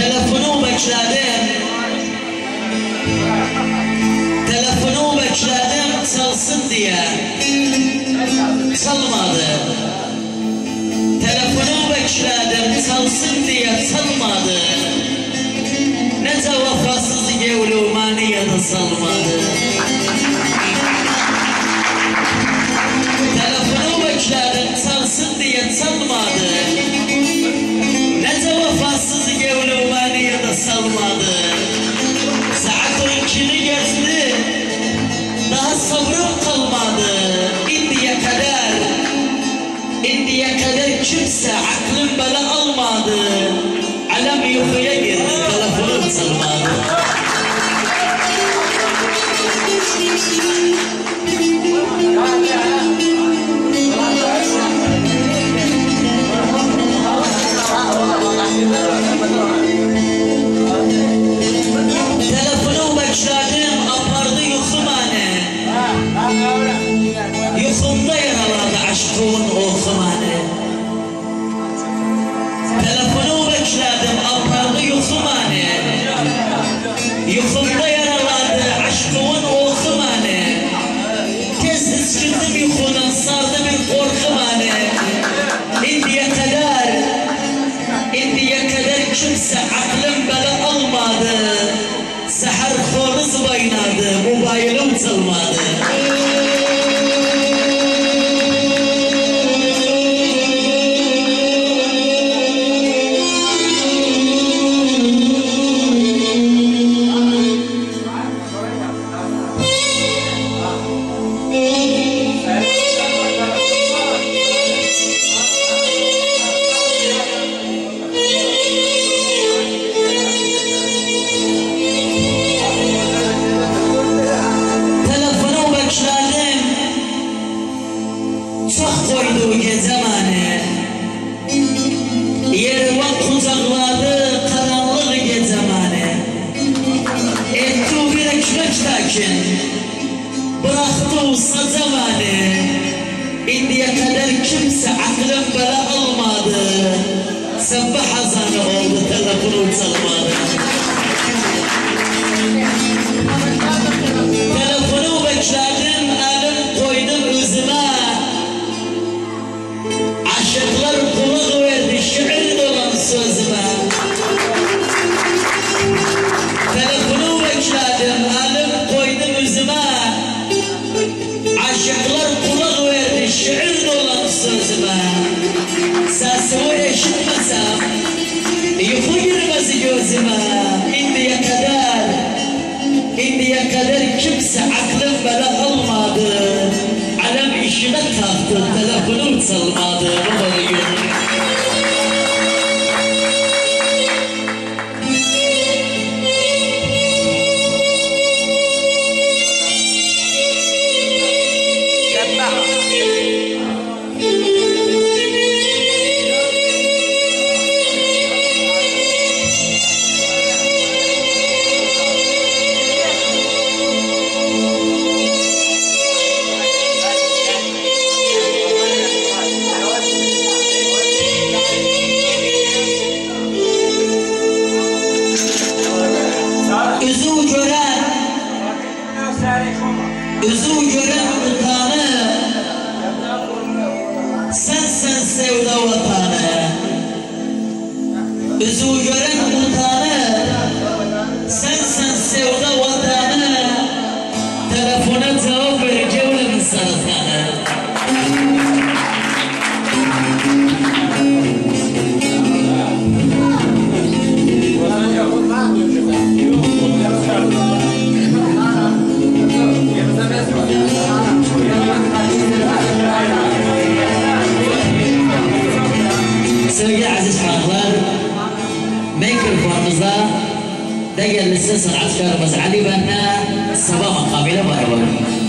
Telefonu bekledim. Telefonu bekledim çalsın diye. Çalmadı. Telefonu bekledim çalsın diye çalmadı. Ne cevap vasız gevlumani ya salmadı. Yaraladı aşkımın okum anne Telefonu bekledim anne Yukumda yaraladı aşkımın okum anne Tez sıçkındım yukundan sardı bir korkum anne İndiye kadar İndiye kadar kimse aklım bana almadı. Seher horuz oynadı, mobilim çalmadı ekmek lakin Bıraktı usacamani İndiye kadar kimse aklım bana almadı Sabah azanı oldu telefonu çalmadı gözüme. İndiye kadar İndiye kadar kimse aklım bana almadı Alem işine kalktı, telefonum çalmadı ميكل فرنزا ديال لسه سرعة بس علي بنا. سباما قابلة بارباري